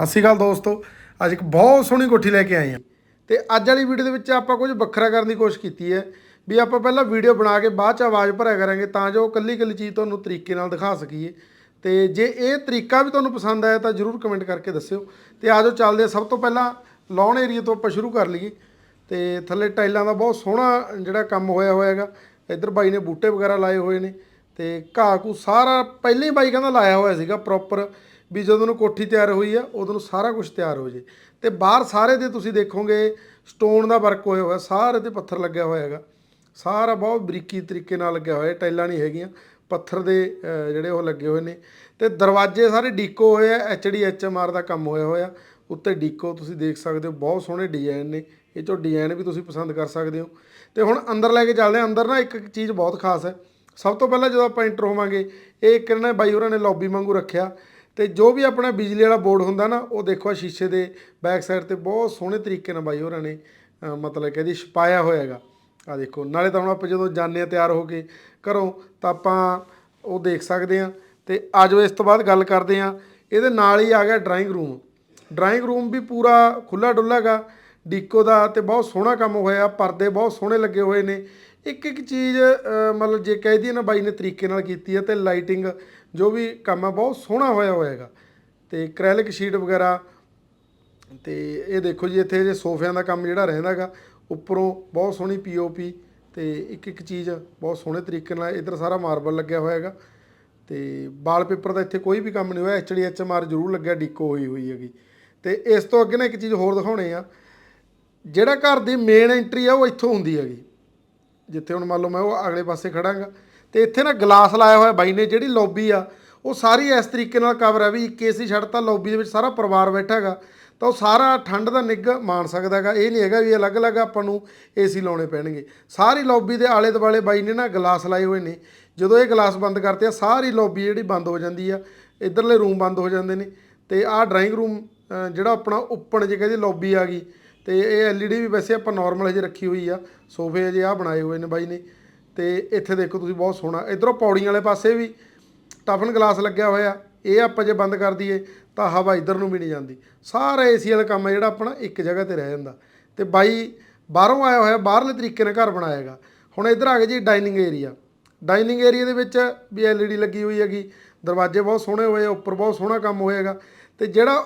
ਸਤਿ ਸ਼੍ਰੀ ਅਕਾਲ ਦੋਸਤੋ। ਅੱਜ ਇੱਕ ਬਹੁਤ ਸੋਹਣੀ ਕੋਠੀ ਲੈ ਕੇ ਆਏ ਹਾਂ। ਤੇ ਅੱਜ ਵਾਲੀ ਵੀਡੀਓ ਦੇ ਵਿੱਚ ਆਪਾਂ ਕੁਝ ਵੱਖਰਾ ਕਰਨ ਦੀ ਕੋਸ਼ਿਸ਼ ਕੀਤੀ ਹੈ ਵੀ ਆਪਾਂ ਪਹਿਲਾਂ ਵੀਡੀਓ ਬਣਾ ਕੇ ਬਾਅਦ ਚ ਆਵਾਜ਼ ਭਰਿਆ ਕਰਾਂਗੇ ਤਾਂ ਜੋ ਕੱਲੀ ਕੱਲੀ ਚੀਜ਼ ਤੁਹਾਨੂੰ ਤਰੀਕੇ ਨਾਲ ਦਿਖਾ ਸਕੀਏ। ਤੇ ਜੇ ਇਹ ਤਰੀਕਾ ਵੀ ਤੁਹਾਨੂੰ ਪਸੰਦ ਆਇਆ ਤਾਂ ਜਰੂਰ ਕਮੈਂਟ ਕਰਕੇ ਦੱਸਿਓ। ਤੇ ਆਜੋ ਚੱਲਦੇ ਸਭ ਤੋਂ ਪਹਿਲਾਂ ਲੌਨ ਏਰੀਆ ਤੋਂ ਆਪਾਂ ਸ਼ੁਰੂ ਕਰ ਲਈਏ। ਤੇ ਥੱਲੇ ਟਾਈਲਾਂ ਦਾ ਬਹੁਤ ਸੋਹਣਾ ਜਿਹੜਾ ਕੰਮ ਹੋਇਆ ਹੋਇਆ ਹੈਗਾ। ਇੱਧਰ ਬਾਈ ਨੇ ਬੂਟੇ ਵਗੈਰਾ ਲਾਏ ਹੋਏ ਨੇ। ਤੇ ਘਾਹ ਘੂ ਸਾਰਾ ਪਹਿਲਾਂ ਹੀ ਬਾਈ ਕਹਿੰਦਾ ਲਾਇਆ ਹੋਇਆ ਸੀਗਾ ਪ੍ਰੋਪਰ ਵੀ ਜਦੋਂ ਨੂੰ ਕੋਠੀ ਤਿਆਰ ਹੋਈ ਆ, ਉਦੋਂ ਨੂੰ ਸਾਰਾ ਕੁਝ ਤਿਆਰ ਹੋ ਜੇ। ਤੇ ਬਾਹਰ ਸਾਰੇ ਦੇ ਤੁਸੀਂ ਦੇਖੋਗੇ ਸਟੋਨ ਦਾ ਵਰਕ ਹੋਇਆ ਹੋਇਆ, ਸਾਰੇ ਤੇ ਪੱਥਰ ਲੱਗਿਆ ਹੋਇਆ ਹੈਗਾ। ਸਾਰਾ ਬਹੁਤ ਬਰੀਕੀ ਤਰੀਕੇ ਨਾਲ ਲੱਗਿਆ ਹੋਇਆ ਟਾਈਲਾਂ ਨਹੀਂ ਹੈਗੀਆਂ। ਪੱਥਰ ਦੇ ਜਿਹੜੇ ਉਹ ਲੱਗੇ ਹੋਏ ਨੇ। ਤੇ ਦਰਵਾਜ਼ੇ ਸਾਰੇ ਡੀਕੋ ਹੋਏ ਆ ਐਚਡੀ ਆਰ ਦਾ ਕੰਮ ਹੋਇਆ ਹੋਇਆ। ਉੱਤੇ ਡੀਕੋ ਤੁਸੀਂ ਦੇਖ ਸਕਦੇ ਹੋ, ਬਹੁਤ ਸੋਹਣੇ ਡਿਜ਼ਾਈਨ ਨੇ। ਇਹ ਚੋਂ ਡਿਜ਼ਾਈਨ ਵੀ ਤੁਸੀਂ ਪਸੰਦ ਕਰ ਸਕਦੇ ਹੋ। ਤੇ ਹੁਣ ਅੰਦਰ ਲੈ ਕੇ ਚੱਲਦੇ ਹਾਂ। ਅੰਦਰ ਨਾ ਇੱਕ ਚੀਜ਼ ਬਹੁਤ ਖਾਸ ਹੈ। ਸਭ ਤੋਂ ਪਹਿਲਾਂ ਜਦੋਂ ਆਪਾਂ ਇੰਟਰ ਹੋਵਾਂਗੇ, ਇਹ ਇੱਕ ਨਾ ਬਾਈ ਹੋਰਾਂ ਨੇ ਲੌਬੀ ਵਾਂਗੂ ਰੱਖਿਆ। ਤੇ ਜੋ ਵੀ ਆਪਣਾ ਬਿਜਲੀ ਵਾਲਾ ਬੋਰਡ ਹੁੰਦਾ ਨਾ, ਉਹ ਦੇਖੋ ਆਹ ਸ਼ੀਸ਼ੇ ਦੇ ਬੈਕ ਸਾਈਡ ਤੇ ਬਹੁਤ ਸੋਹਣੇ ਤਰੀਕੇ ਨਾਲ ਬਾਈ ਹੋਰਾਂ ਨੇ ਮਤਲਬ ਕਿ ਇਹਦੀ ਛਪਾਇਆ ਹੋਇਆ ਹੈਗਾ। ਆ ਦੇਖੋ, ਨਾਲੇ ਤਾਂ ਹੁਣ ਆਪਾਂ ਜਦੋਂ ਜਾਂਦੇ ਆ ਤਿਆਰ ਹੋ ਕੇ ਘਰੋਂ, ਤਾਂ ਆਪਾਂ ਉਹ ਦੇਖ ਸਕਦੇ ਆ ਤੇ ਆਜੋ ਇਸ ਤੋਂ ਬਾਅਦ ਗੱਲ ਕਰਦੇ ਆ ਇਹਦੇ ਨਾਲ ਹੀ ਆ ਗਿਆ ਡਰਾਇੰਗ ਰੂਮ ਡਰਾਇੰਗ ਰੂਮ ਵੀ ਪੂਰਾ ਖੁੱਲਾ ਡੁੱਲਾ ਹੈਗਾ, ਡੀਕੋ ਦਾ ਤੇ ਬਹੁਤ ਸੋਹਣਾ ਕੰਮ ਹੋਇਆ, ਪਰਦੇ ਬਹੁਤ ਸੋਹਣੇ ਲੱਗੇ ਹੋਏ ਨੇ। ਇੱਕ ਇੱਕ ਚੀਜ਼ ਮਤਲਬ ਜੇ ਕਹਿ ਦਈਏ ਨਾ ਬਾਈ ਨੇ ਤਰੀਕੇ ਨਾਲ ਕੀਤੀ ਹੈ ਤੇ ਲਾਈਟਿੰਗ ਜੋ ਵੀ ਕੰਮ ਆ, ਬਹੁਤ ਸੋਹਣਾ ਹੋਇਆ ਹੋਇਆ ਹੈਗਾ ਤੇ ਕ੍ਰੈਲਿਕ ਸ਼ੀਟ ਵਗੈਰਾ, ਤੇ ਇਹ ਦੇਖੋ ਜੀ, ਇੱਥੇ ਜੇ ਸੋਫਿਆਂ ਦਾ ਕੰਮ ਜਿਹੜਾ ਰਹਿੰਦਾਗਾ, ਉੱਪਰੋਂ ਬਹੁਤ ਸੋਹਣੀ ਪੀਓਪੀ ਤੇ ਇੱਕ ਇੱਕ ਚੀਜ਼ ਬਹੁਤ ਸੋਹਣੇ ਤਰੀਕੇ ਨਾਲ ਇਧਰ ਸਾਰਾ ਮਾਰਬਲ ਲੱਗਿਆ ਹੋਇਆ ਹੈਗਾ ਤੇ ਵਾਲਪੇਪਰ ਦਾ ਇੱਥੇ ਕੋਈ ਵੀ ਕੰਮ ਨਹੀਂ ਹੋਇਆ ਐਚਡੀ ਐਚਐਮਆਰ ਜ਼ਰੂਰ ਲੱਗਿਆ, ਡੀਕੋ ਹੋਈ ਹੋਈ ਹੈਗੀ। ਤੇ ਇਸ ਤੋਂ ਅੱਗੇ ਨਾ ਇੱਕ ਚੀਜ਼ ਹੋਰ ਦਿਖਾਉਣੇ ਆ, ਜਿਹੜਾ ਘਰ ਦੀ ਮੇਨ ਐਂਟਰੀ ਆ, ਉਹ ਇੱਥੋਂ ਹੁੰਦੀ ਹੈਗੀ। ਜਿੱਥੇ ਹੁਣ ਮੰਨ ਲਓ ਮੈਂ ਉਹ ਅਗਲੇ ਪਾਸੇ ਖੜਾਂਗਾ ਤੇ ਇੱਥੇ ਨਾ ਗਲਾਸ ਲਾਇਆ ਹੋਇਆ ਬਾਈ ਨੇ, ਜਿਹੜੀ ਲੌਬੀ ਆ, ਉਹ ਸਾਰੀ ਇਸ ਤਰੀਕੇ ਨਾਲ ਕਵਰ ਹੈ ਵੀ ਇੱਕ ਏਸੀ ਛੱਡਤਾ, ਲੌਬੀ ਦੇ ਵਿੱਚ ਸਾਰਾ ਪਰਿਵਾਰ ਬੈਠਾ ਹੈਗਾ, ਤਾਂ ਉਹ ਸਾਰਾ ਠੰਡ ਦਾ ਨਿੱਘ ਮਾਣ ਸਕਦਾ ਹੈਗਾ। ਇਹ ਨਹੀਂ ਹੈਗਾ ਵੀ ਅਲੱਗ-ਅਲੱਗ ਆਪਾਂ ਨੂੰ ਏਸੀ ਲਾਉਣੇ ਪੈਣਗੇ। ਸਾਰੀ ਲੌਬੀ ਦੇ ਆਲੇ ਦੁਆਲੇ ਬਾਈ ਨੇ ਨਾ ਗਲਾਸ ਲਾਏ ਹੋਏ ਨੇ। ਜਦੋਂ ਇਹ ਗਲਾਸ ਬੰਦ ਕਰਤੇ ਆ, ਸਾਰੀ ਲੌਬੀ ਜਿਹੜੀ ਬੰਦ ਹੋ ਜਾਂਦੀ ਆ, ਇਧਰਲੇ ਰੂਮ ਬੰਦ ਹੋ ਜਾਂਦੇ ਨੇ। ਤੇ ਆਹ ਡਰਾਇੰਗ ਰੂਮ ਜਿਹੜਾ ਆਪਣਾ ਓਪਨ ਜੇ ਕਹਿੰਦੇ ਲੌਬੀ ਆ ਗਈ, ਤੇ ਇਹ ਐਲਈਡੀ ਵੀ ਵੈਸੇ ਆਪਾਂ ਨਾਰਮਲ ਹਜੇ ਰੱਖੀ ਹੋਈ ਆ, ਸੋਫੇ ਹਜੇ ਆ ਬਣਾਏ ਹੋਏ ਨੇ ਬਾਈ ਨੇ। ਤੇ ਇੱਥੇ ਦੇਖੋ ਤੁਸੀਂ ਬਹੁਤ ਸੋਹਣਾ, ਇਧਰੋਂ ਪੌੜੀਆਂ ਵਾਲੇ ਪਾਸੇ ਵੀ ਟਫਨ ਗਲਾਸ ਲੱਗਿਆ ਹੋਇਆ, ਇਹ ਆਪਾਂ ਜੇ ਬੰਦ ਕਰ ਦਈਏ ਤਾਂ ਹਵਾ ਇਧਰ ਨੂੰ ਵੀ ਨਹੀਂ ਜਾਂਦੀ। ਸਾਰਾ ਏਸੀ ਵਾਲਾ ਕੰਮ ਹੈ ਜਿਹੜਾ ਆਪਣਾ ਇੱਕ ਜਗ੍ਹਾ ਤੇ ਰਹਿ ਜਾਂਦਾ। ਤੇ ਬਾਈ ਬਾਹਰੋਂ ਆਇਆ ਹੋਇਆ, ਬਾਹਰਲੇ ਤਰੀਕੇ ਨਾਲ ਘਰ ਬਣਾਇਆਗਾ ਹੁਣ ਇਧਰ ਆ ਗਏ ਜੀ ਡਾਈਨਿੰਗ ਏਰੀਆ। ਡਾਈਨਿੰਗ ਏਰੀਆ ਦੇ ਵਿੱਚ ਵੀ ਐਲਈਡੀ ਲੱਗੀ ਹੋਈ ਹੈਗੀ, ਦਰਵਾਜ਼ੇ ਬਹੁਤ ਸੋਹਣੇ ਹੋਏ ਆ, ਉੱਪਰ ਬਹੁਤ ਸੋਹਣਾ ਕੰਮ ਹੋਏਗਾ ਤੇ ਜਿਹੜਾ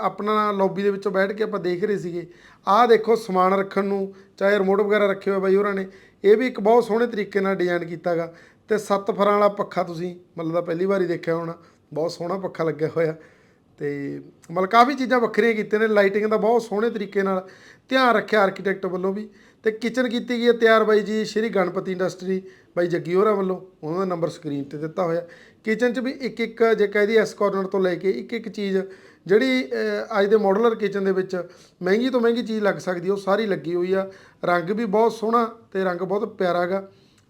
ਆਪਣਾ ਲੌਬੀ ਦੇ ਵਿੱਚੋਂ ਬੈਠ ਕੇ ਆਪਾਂ ਦੇਖ ਰਹੇ ਸੀਗੇ, ਆਹ ਦੇਖੋ ਸਮਾਨ ਰੱਖਣ ਨੂੰ, ਚਾਹੇ ਰਿਮੋਟ ਵਗੈਰਾ ਰੱਖੇ ਹੋਏ ਬਾਈ ਹੋਰਾਂ ਨੇ ਇਹ ਵੀ ਇੱਕ ਬਹੁਤ ਸੋਹਣੇ ਤਰੀਕੇ ਨਾਲ ਡਿਜ਼ਾਈਨ ਕੀਤਾਗਾ। ਤੇ ਸੱਤ ਫਰਾਂ ਵਾਲਾ ਪੱਖਾ ਤੁਸੀਂ ਮਤਲਬ ਤਾਂ ਪਹਿਲੀ ਵਾਰੀ ਦੇਖਿਆ ਹੋਣਾ, ਬਹੁਤ ਸੋਹਣਾ ਪੱਖਾ ਲੱਗਿਆ ਹੋਇਆ। ਤੇ ਮਤਲਬ ਕਾਫੀ ਚੀਜ਼ਾਂ ਵੱਖਰੀਆਂ ਕੀਤੀਆਂ ਨੇ ਲਾਈਟਿੰਗ ਦਾ ਬਹੁਤ ਸੋਹਣੇ ਤਰੀਕੇ ਨਾਲ ਧਿਆਨ ਰੱਖਿਆ ਆਰਕੀਟੈਕਟ ਵੱਲੋਂ ਵੀ। ਤੇ ਕਿਚਨ ਕੀਤੀ ਗਈ ਹੈ ਤਿਆਰ ਬਾਈ ਜੀ, ਸ਼੍ਰੀ ਗਣਪਤੀ ਇੰਡਸਟਰੀ ਬਾਈ ਜੱਗੀ ਹੋਰਾਂ ਵੱਲੋਂ, ਉਹਨਾਂ ਦਾ ਨੰਬਰ ਸਕਰੀਨ ਤੇ ਦਿੱਤਾ ਹੋਇਆ। ਕਿਚਨ 'ਚ ਵੀ ਇੱਕ ਇੱਕ ਜੇ ਕਹਦੀ ਐਸ ਕਾਰਨਰ ਤੋਂ ਲੈ ਕੇ ਇੱਕ ਇੱਕ ਚੀਜ਼ ਜਿਹੜੀ ਅੱਜ ਦੇ ਮਾਡਲਰ ਕਿਚਨ ਦੇ ਵਿੱਚ ਮਹਿੰਗੀ ਤੋਂ ਮਹਿੰਗੀ ਚੀਜ਼ ਲੱਗ ਸਕਦੀ ਉਹ ਸਾਰੀ ਲੱਗੀ ਹੋਈ ਆ। ਰੰਗ ਵੀ ਬਹੁਤ ਸੋਹਣਾ ਤੇ ਰੰਗ ਬਹੁਤ ਪਿਆਰਾ ਹੈਗਾ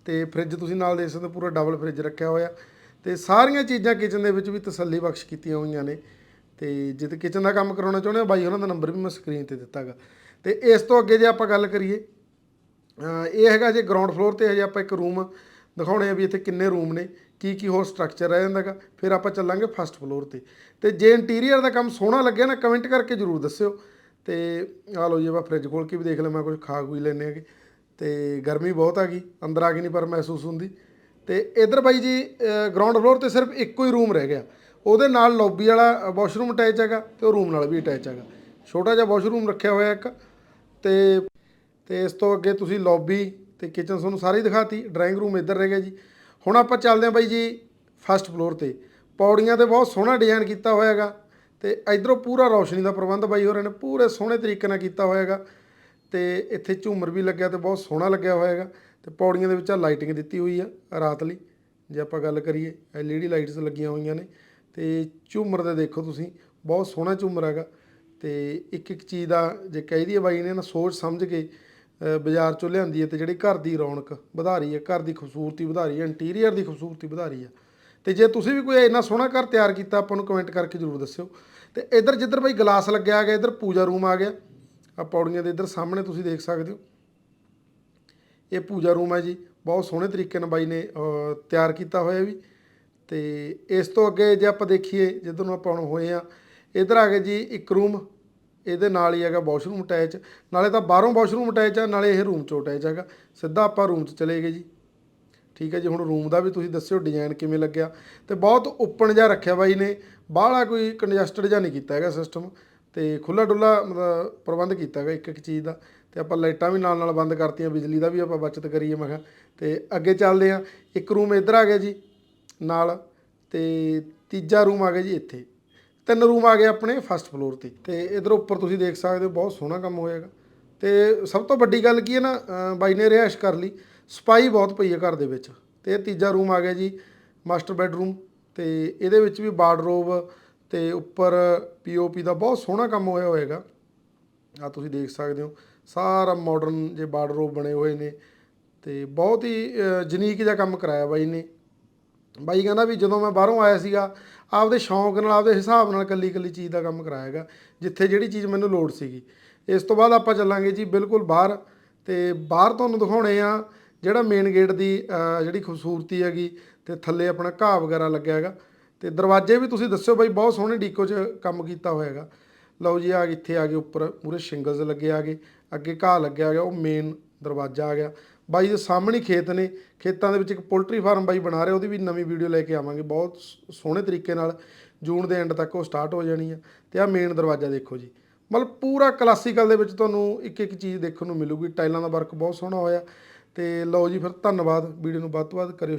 ਤੇ ਫ੍ਰਿਜ ਤੁਸੀਂ ਨਾਲ ਦੇਖ ਸਕਦੇ ਹੋ, ਪੂਰਾ ਡਬਲ ਫ੍ਰਿਜ ਰੱਖਿਆ ਹੋਇਆ। ਤੇ ਸਾਰੀਆਂ ਚੀਜ਼ਾਂ ਕਿਚਨ ਦੇ ਵਿੱਚ ਵੀ ਤਸੱਲੀ ਬਖਸ਼ ਕੀਤੀਆਂ ਹੋਈਆਂ ਨੇ। ਤੇ ਜਿੱਦ ਕਿਚਨ ਦਾ ਕੰਮ ਕਰਾਉਣਾ ਚਾਹੁੰਦੇ ਹੋ ਬਾਈ ਉਹਨਾਂ ਦਾ ਨੰਬਰ ਵੀ ਮੈਂ ਸਕਰੀਨ ਤੇ ਦਿੱਤਾਗਾ ਤੇ ਇਸ ਤੋਂ ਅੱਗੇ ਜੇ ਆਪਾਂ ਗੱਲ ਕਰੀਏ ਇਹ ਹੈਗਾ ਜੇ ਗਰਾਊਂਡ ਫਲੋਰ ਤੇ ਹਜੇ ਆਪਾਂ ਇੱਕ ਰੂਮ ਦਿਖਾਉਣੇ ਆ ਵੀ ਇੱਥੇ ਕਿੰਨੇ ਰੂਮ ਨੇ। ਕੀ ਕੀ ਹੋਰ ਸਟਰਕਚਰ ਰਹਿ ਜਾਂਦਾਗਾ, ਫਿਰ ਆਪਾਂ ਚੱਲਾਂਗੇ ਫਸਟ ਫਲੋਰ ਤੇ। ਤੇ ਜੇ ਇੰਟੀਰੀਅਰ ਦਾ ਕੰਮ ਸੋਹਣਾ ਲੱਗਿਆ ਨਾ ਕਮੈਂਟ ਕਰਕੇ ਜਰੂਰ ਦੱਸਿਓ। ਤੇ ਆ ਲਓ ਜੀ, ਆਪਾਂ ਫ੍ਰਿਜ ਖੋਲ ਕੇ ਵੀ ਦੇਖ ਲਿਆ ਮੈਂ ਕੁਝ ਖਾ ਖੂਈ ਲੈਣੇ ਹੈਗੇ। ਤੇ ਗਰਮੀ ਬਹੁਤ ਆ ਗਈ, ਅੰਦਰ ਆ ਕੇ ਨਹੀਂ ਪਰ ਮਹਿਸੂਸ ਹੁੰਦੀ। ਤੇ ਇਧਰ ਬਾਈ ਜੀ ਗਰਾਊਂਡ ਫਲੋਰ ਤੇ ਸਿਰਫ ਇੱਕੋ ਹੀ ਰੂਮ ਰਹਿ ਗਿਆ। ਉਹਦੇ ਨਾਲ ਲੌਬੀ ਵਾਲਾ ਵਾਸ਼ਰੂਮ ਅਟੈਚ ਹੈਗਾ ਤੇ ਉਹ ਰੂਮ ਨਾਲ ਵੀ ਅਟੈਚ ਹੈਗਾ। ਛੋਟਾ ਜਿਹਾ ਵਾਸ਼ਰੂਮ ਰੱਖਿਆ ਹੋਇਆ ਇੱਕ। ਤੇ ਤੇ ਇਸ ਤੋਂ ਅੱਗੇ ਤੁਸੀਂ ਲੌਬੀ ਤੇ ਕਿਚਨ ਤੁਹਾਨੂੰ ਸਾਰੀ ਦਿਖਾਤੀ ਡਰਾਇੰਗ ਰੂਮ ਇੱਧਰ ਰਹਿ ਗਿਆ ਜੀ। ਹੁਣ ਆਪਾਂ ਚੱਲਦੇ ਹਾਂ ਬਾਈ ਜੀ ਫਸਟ ਫਲੋਰ ਤੇ। ਪੌੜੀਆਂ ਤੇ ਬਹੁਤ ਸੋਹਣਾ ਡਿਜ਼ਾਈਨ ਕੀਤਾ ਹੋਇਆ ਹੈਗਾ ਤੇ ਇਧਰੋਂ ਪੂਰਾ ਰੌਸ਼ਨੀ ਦਾ ਪ੍ਰਬੰਧ ਬਾਈ ਹੋਰਾਂ ਨੇ ਪੂਰੇ ਸੋਹਣੇ ਤਰੀਕੇ ਨਾਲ ਕੀਤਾ ਹੋਇਆ ਹੈਗਾ ਤੇ ਇੱਥੇ ਝੂਮਰ ਵੀ ਲੱਗਿਆ ਤੇ ਬਹੁਤ ਸੋਹਣਾ ਲੱਗਿਆ ਹੋਇਆ ਹੈਗਾ ਤੇ ਪੌੜੀਆਂ ਦੇ ਵਿੱਚ ਆ ਲਾਈਟਿੰਗ ਦਿੱਤੀ ਹੋਈ ਆ ਰਾਤ ਲਈ। ਜੇ ਆਪਾਂ ਗੱਲ ਕਰੀਏ ਐਲਈਡੀ ਲਾਈਟਸ ਲੱਗੀਆਂ ਹੋਈਆਂ ਨੇ ਤੇ ਝੂਮਰ ਦੇ ਦੇਖੋ ਤੁਸੀਂ, ਬਹੁਤ ਸੋਹਣਾ ਝੂਮਰ ਹੈਗਾ ਤੇ ਇੱਕ ਇੱਕ ਚੀਜ਼ ਦਾ ਜੇ ਕਹਿ ਦਈਏ ਬਾਈ ਨੇ ਨਾ ਸੋਚ ਸਮਝ ਕੇ ਬਾਜ਼ਾਰ ਚੋਂ ਲਿਆਂਦੀ ਹੈ ਤੇ ਜਿਹੜੀ ਘਰ ਦੀ ਰੌਣਕ ਵਧਾ ਰਹੀ ਹੈ, ਘਰ ਦੀ ਖੂਬਸੂਰਤੀ ਵਧਾ ਰਹੀ ਹੈ ਇੰਟੀਰੀਅਰ ਦੀ ਖੂਬਸੂਰਤੀ ਵਧਾ ਰਹੀ ਹੈ। ਤੇ ਜੇ ਤੁਸੀਂ ਵੀ ਕੋਈ ਇੰਨਾ ਸੋਹਣਾ ਘਰ ਤਿਆਰ ਕੀਤਾ, ਆਪਾਂ ਨੂੰ ਕਮੈਂਟ ਕਰਕੇ ਜ਼ਰੂਰ ਦੱਸਿਓ। ਤੇ ਇੱਧਰ ਜਿੱਧਰ ਬਾਈ ਗਲਾਸ ਲੱਗਿਆ ਗਿਆ, ਇੱਧਰ ਪੂਜਾ ਰੂਮ ਆ ਗਿਆ। ਆ ਪੌੜੀਆਂ ਦੇ ਇੱਧਰ ਸਾਹਮਣੇ ਤੁਸੀਂ ਦੇਖ ਸਕਦੇ ਹੋ। ਇਹ ਪੂਜਾ ਰੂਮ ਹੈ ਜੀ, ਬਹੁਤ ਸੋਹਣੇ ਤਰੀਕੇ ਨਾਲ ਬਾਈ ਨੇ ਤਿਆਰ ਕੀਤਾ ਹੋਇਆ ਵੀ। ਤੇ ਇਸ ਤੋਂ ਅੱਗੇ ਜੇ ਆਪਾਂ ਦੇਖੀਏ, ਜਿੱਧਰ ਨੂੰ ਆਪਾਂ ਹੁਣ ਹੋਏ ਆ ਇਧਰ ਆ ਗਿਆ ਜੀ ਇੱਕ ਰੂਮ ਇਹਦੇ ਨਾਲ ਹੀ ਹੈਗਾ ਵਾਸ਼ਰੂਮ ਅਟੈਚ ਨਾਲੇ ਤਾਂ ਬਾਹਰੋਂ ਵਾਸ਼ਰੂਮ ਅਟੈਚ ਆ, ਨਾਲੇ ਇਹ ਰੂਮ ਚੋਂ ਅਟੈਚ ਹੈਗਾ। ਸਿੱਧਾ ਆਪਾਂ ਰੂਮ 'ਚ ਚਲੇ ਗਏ ਜੀ। ਠੀਕ ਹੈ ਜੀ, ਹੁਣ ਰੂਮ ਦਾ ਵੀ ਤੁਸੀਂ ਦੱਸਿਓ ਡਿਜ਼ਾਈਨ ਕਿਵੇਂ ਲੱਗਿਆ। ਤੇ ਬਹੁਤ ਓਪਨ ਜਿਹਾ ਰੱਖਿਆ ਬਾਈ ਨੇ, ਬਾਹਲਾ ਕੋਈ ਕੰਜਸਟਡ ਜਿਹਾ ਨਹੀਂ ਕੀਤਾ ਹੈਗਾ ਸਿਸਟਮ ਤੇ ਖੁੱਲਾ ਡੁੱਲਾ ਮਤਲਬ ਪ੍ਰਬੰਧ ਕੀਤਾ ਹੈਗਾ ਇੱਕ ਇੱਕ ਚੀਜ਼ ਦਾ। ਤੇ ਆਪਾਂ ਲਾਈਟਾਂ ਵੀ ਨਾਲ ਨਾਲ ਬੰਦ ਕਰਤੀਆਂ, ਬਿਜਲੀ ਦਾ ਵੀ ਆਪਾਂ ਬਚਤ ਕਰੀਏ, ਮੈਂ ਕਿਹਾ। ਤੇ ਅੱਗੇ ਚੱਲਦੇ ਆ ਇੱਕ ਰੂਮ ਇੱਧਰ ਆ ਗਿਆ ਜੀ, ਨਾਲ। ਤੇ ਤੀਜਾ ਰੂਮ ਆ ਗਿਆ ਜੀ ਇੱਥੇ। ਤਿੰਨ ਰੂਮ ਆ ਗਏ ਆਪਣੇ ਫਸਟ ਫਲੋਰ ਤੇ। ਤੇ ਇਧਰ ਉੱਪਰ ਤੁਸੀਂ ਦੇਖ ਸਕਦੇ ਹੋ, ਬਹੁਤ ਸੋਹਣਾ ਕੰਮ ਹੋਏਗਾ ਤੇ ਸਭ ਤੋਂ ਵੱਡੀ ਗੱਲ ਕੀ ਹੈ ਨਾ ਬਾਈ ਨੇ ਰਿਹਾਇਸ਼ ਕਰ ਲਈ। ਸਪਾਈ ਬਹੁਤ ਪਈ ਹੈ ਘਰ ਦੇ ਵਿੱਚ। ਤੇ ਇਹ ਤੀਜਾ ਰੂਮ ਆ ਗਿਆ ਜੀ ਮਾਸਟਰ ਬੈਡਰੂਮ ਤੇ ਇਹਦੇ ਵਿੱਚ ਵੀ ਵਾਰਡਰੋਬ ਤੇ ਉੱਪਰ ਪੀਓਪੀ ਦਾ ਬਹੁਤ ਸੋਹਣਾ ਕੰਮ ਹੋਇਆ ਹੋਏਗਾ ਆ ਤੁਸੀਂ ਦੇਖ ਸਕਦੇ ਹੋ, ਸਾਰਾ ਮਾਡਰਨ ਜੇ ਵਾਰਡਰੋਬ ਬਣੇ ਹੋਏ ਨੇ। ਤੇ ਬਹੁਤ ਹੀ ਜਨੀਕ ਜਿਹਾ ਕੰਮ ਕਰਾਇਆ ਬਾਈ ਨੇ। ਬਾਈ ਕਹਿੰਦਾ ਵੀ ਜਦੋਂ ਮੈਂ ਬਾਹਰੋਂ ਆਇਆ ਸੀਗਾ, ਆਪਦੇ ਸ਼ੌਂਕ ਨਾਲ, ਆਪਦੇ ਹਿਸਾਬ ਨਾਲ ਕੱਲੀ ਕੱਲੀ ਚੀਜ਼ ਦਾ ਕੰਮ ਕਰਾਇਆਗਾ ਜਿੱਥੇ ਜਿਹੜੀ ਚੀਜ਼ ਮੈਨੂੰ ਲੋੜ ਸੀਗੀ। ਇਸ ਤੋਂ ਬਾਅਦ ਆਪਾਂ ਚੱਲਾਂਗੇ ਜੀ ਬਿਲਕੁਲ ਬਾਹਰ ਤੇ ਬਾਹਰ ਤੁਹਾਨੂੰ ਦਿਖਾਉਣੇ ਆ ਜਿਹੜਾ ਮੇਨ ਗੇਟ ਦੀ ਜਿਹੜੀ ਖੂਬਸੂਰਤੀ ਹੈਗੀ ਤੇ ਥੱਲੇ ਆਪਣਾ ਘਾਹ ਵਗੈਰਾ ਲੱਗਿਆ ਹੈਗਾ। ਤੇ ਦਰਵਾਜ਼ੇ ਵੀ ਤੁਸੀਂ ਦੱਸਿਓ ਬਾਈ, ਬਹੁਤ ਸੋਹਣੇ ਡੀਕੋ 'ਚ ਕੰਮ ਕੀਤਾ ਹੋਇਆ ਹੈਗਾ। ਲਓ ਜੀ ਆ ਇੱਥੇ ਆ ਗਏ ਉੱਪਰ, ਪੂਰੇ ਸ਼ਿੰਗਲਸ ਲੱਗੇ ਆ ਗਏ, ਅੱਗੇ ਘਾਹ ਲੱਗਿਆ ਗਿਆ ਉਹ ਮੇਨ ਦਰਵਾਜ਼ਾ ਆ ਗਿਆ। ਬਾਈ ਦੇ ਸਾਹਮਣੇ ਖੇਤ ਨੇ, ਖੇਤਾਂ ਦੇ ਵਿੱਚ ਇੱਕ ਪੋਲਟਰੀ ਫਾਰਮ ਬਾਈ ਬਣਾ ਰਿਹਾ, ਉਹਦੀ ਵੀ ਨਵੀਂ ਵੀਡੀਓ ਲੈ ਕੇ ਆਵਾਂਗੇ, ਬਹੁਤ ਸੋਹਣੇ ਤਰੀਕੇ ਨਾਲ ਜੂਨ ਦੇ ਐਂਡ ਤੱਕ ਉਹ ਸਟਾਰਟ ਹੋ ਜਾਣੀ ਆ। ਤੇ ਆ ਮੇਨ ਦਰਵਾਜ਼ਾ ਦੇਖੋ ਜੀ। ਮਤਲਬ ਪੂਰਾ ਕਲਾਸੀਕਲ ਦੇ ਵਿੱਚ ਤੁਹਾਨੂੰ ਇੱਕ ਇੱਕ ਚੀਜ਼ ਦੇਖਣ ਨੂੰ ਮਿਲੂਗੀ, ਟਾਈਲਾਂ ਦਾ ਵਰਕ ਬਹੁਤ ਸੋਹਣਾ ਹੋਇਆ। ਤੇ ਲਓ ਜੀ ਫਿਰ ਧੰਨਵਾਦ, ਵੀਡੀਓ ਨੂੰ ਵੱਧ ਤੋਂ ਵੱਧ ਕਰਿਓ।